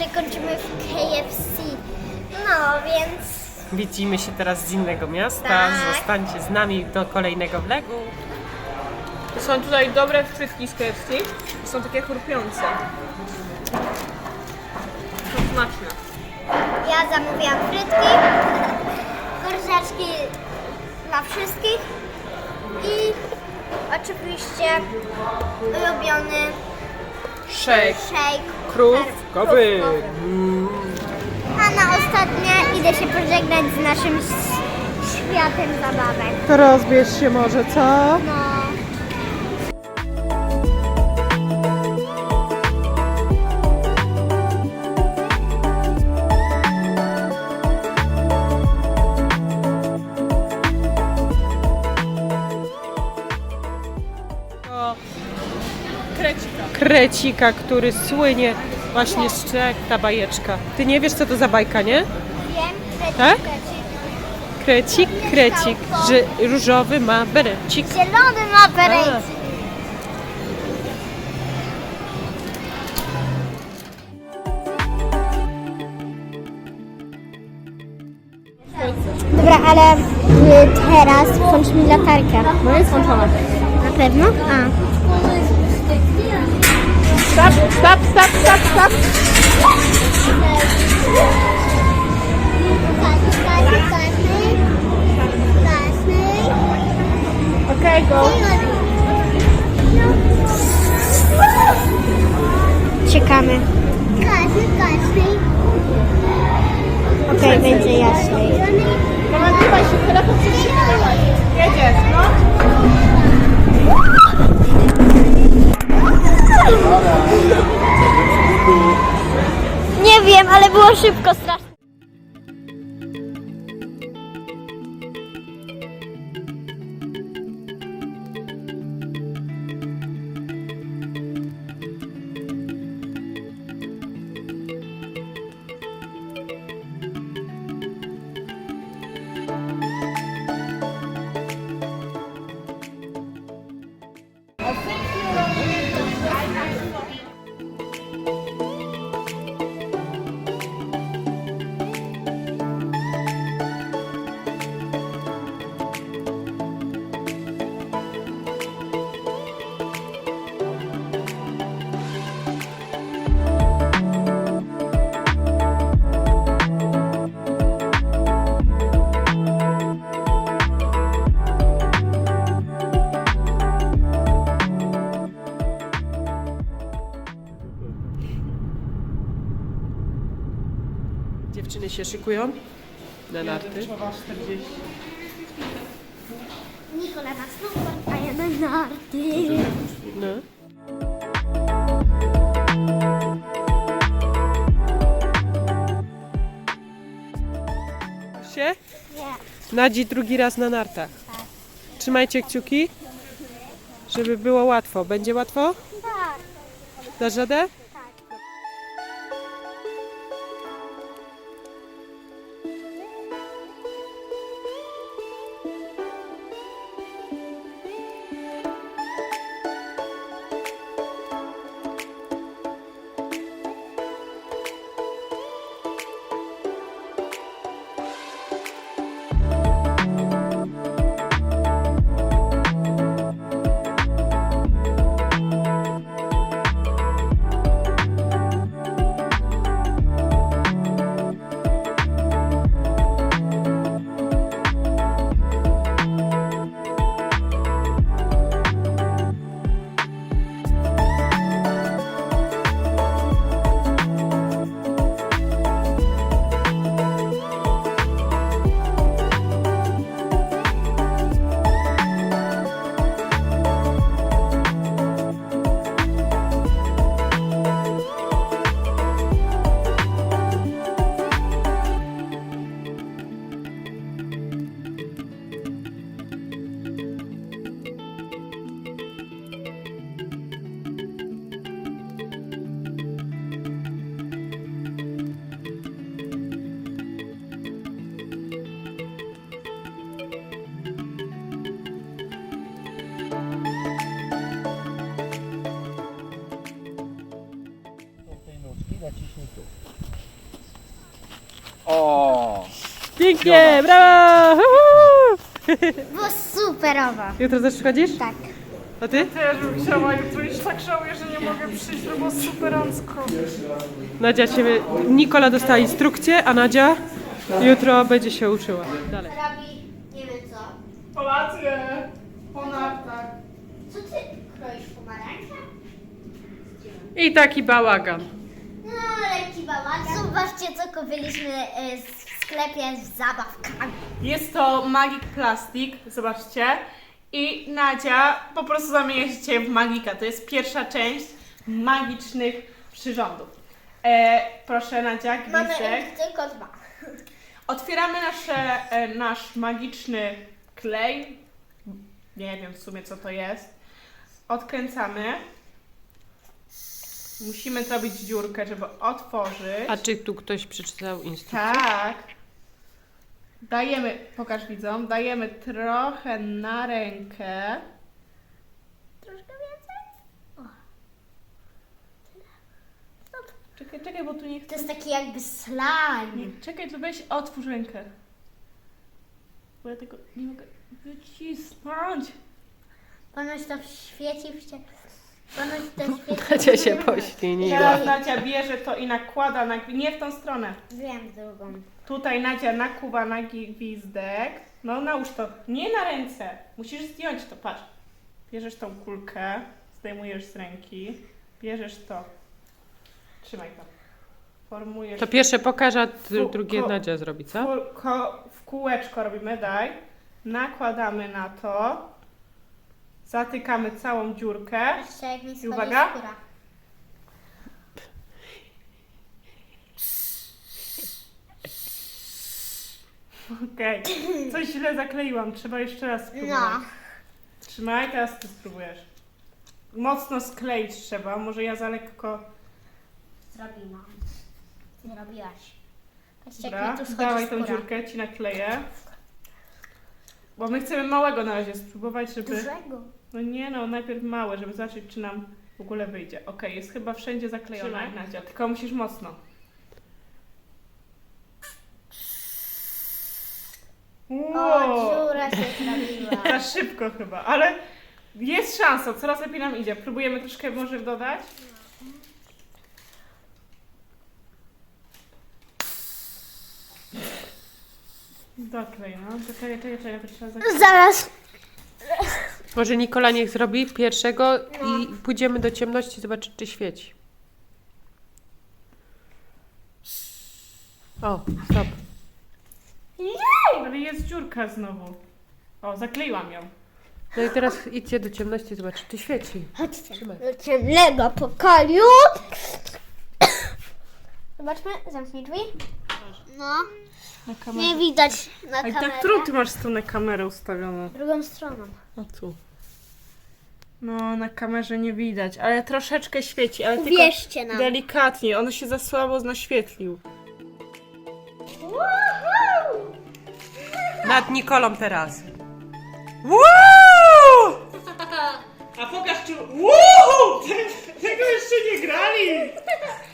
zawsze kończymy w KFC. No, więc Widzimy się teraz z innego miasta. Tak. Zostańcie z nami do kolejnego vlogu. Są tutaj dobre frytki z KFC. Są takie chrupiące. Są smaczne. ja zamówiłam frytki, kurczaczki dla wszystkich i oczywiście ulubiony Shake. shake Krówkowy. krówkowy. A na ostatnie idę się pożegnać z naszym światem zabawek. To rozbierz się może, co? No. Krecika. Który słynie właśnie z Czech, ta bajeczka. Ty nie wiesz, co to za bajka, nie? Wiem, krecik, Tak? krecik. Krecik, krecik, że różowy ma berecik. Zielony ma berecik. Dobra, ale y, teraz włącz mi latarkę. No jest włączona. Na pewno? A. Stop, stop, stop, stop, stop. Okej, go. Czekamy. Okej, będzie jaśniej. Moment, trzymaj się, telefon nagrywa. Jedziesz, no. Nie wiem, ale było szybko strasznie. Się szykują na narty. Nikola na snowboard, a ja na narty. No. Się? Nie. Nadzi drugi raz na nartach. Trzymajcie kciuki, żeby było łatwo. Będzie łatwo? Tak. Dasz radę? Pięknie, brawo! Było superowo. Jutro też przychodzisz? Tak. A ty? Też bym chciała jutro już tak żałuję, że nie mogę przyjść, to było superancko. Nadia ciebie, Nikola dostała instrukcję, a Nadia jutro będzie się uczyła. Dalej. Robi nie wiem co. Kolację po nartach. Co ty kroisz pomarańcze? I taki bałagan. No, lekki bałagan. Zobaczcie, co kupiliśmy e, w sklepie z zabawkami. Jest to Magic Plastic, zobaczcie. I Nadia po prostu zamienia się dzisiaj w magika. To jest pierwsza część magicznych przyrządów. E, proszę Nadia, Mamy gwizdek. tylko dwa. Otwieramy nasze, e, nasz magiczny klej. Nie wiem w sumie co to jest. Odkręcamy. Musimy zrobić dziurkę, żeby otworzyć. A czy tu ktoś przeczytał instrukcję? Tak. Dajemy, pokaż widzom, dajemy trochę na rękę. Troszkę więcej? Czekaj, czekaj, bo tu nie To chcę. jest taki jakby slime. Nie, czekaj, to weź otwórz rękę. Bo ja tego nie mogę wycisnąć. Ponoć to świeci w cie... Ponoć to się pośliniła. Teraz Nadia bierze to i nakłada na nie w tą stronę. Wiem drugą. Tutaj Nadia nakuwa na gwizdek. No nałóż to. Nie na ręce. Musisz zdjąć to, patrz. Bierzesz tą kulkę, zdejmujesz z ręki, bierzesz to. Trzymaj to. Formujesz. To pierwsze pokaż, a dru- drugie Nadia zrobi, co? Ko- w kółeczko robimy, daj. Nakładamy na to. Zatykamy całą dziurkę. Jeszcze jak mi schodzi uwaga. skóra. Okej. Coś źle zakleiłam. Trzeba jeszcze raz spróbować. No. Trzymaj, teraz ty spróbujesz. Mocno skleić trzeba, może ja za lekko. Zrobiłam. Nie robiłaś. Patrzcie Dobra, jak mi tu schodzi dawaj tą skóra. dziurkę, ci nakleję. Bo my chcemy małego na razie spróbować, żeby... Dużego. No nie no, najpierw małe, żeby zobaczyć, czy nam w ogóle wyjdzie. Okej, jest chyba wszędzie zaklejone, Trzymaj. Nadia, tylko musisz mocno. O, Wow, dziura się zrobiła. za szybko chyba, ale jest szansa, coraz lepiej nam idzie. Próbujemy troszkę może dodać. Doklej, no. Czekaj, czekaj, czekaj, trzeba. Zaraz. Może Nikola niech zrobi pierwszego i pójdziemy do ciemności zobaczyć, czy świeci. O, stop. Ale jest dziurka znowu. O, zakleiłam ją. No i teraz idźcie do ciemności zobaczyć, czy świeci. Chodźcie Trzymaj. do ciemnego pokoju. Zobaczmy, zamknij drzwi. No, Na kamerę. nie widać na A i kamerę. tak, którą ty masz stronę kamerę ustawioną? Drugą stroną. A tu. No, na kamerze nie widać, ale troszeczkę świeci, ale tylko Uwierzcie nam. delikatnie. On się za słabo naświetlił. Nad Nikolą teraz. Woo! A pokaż czy... Tego jeszcze nie grali!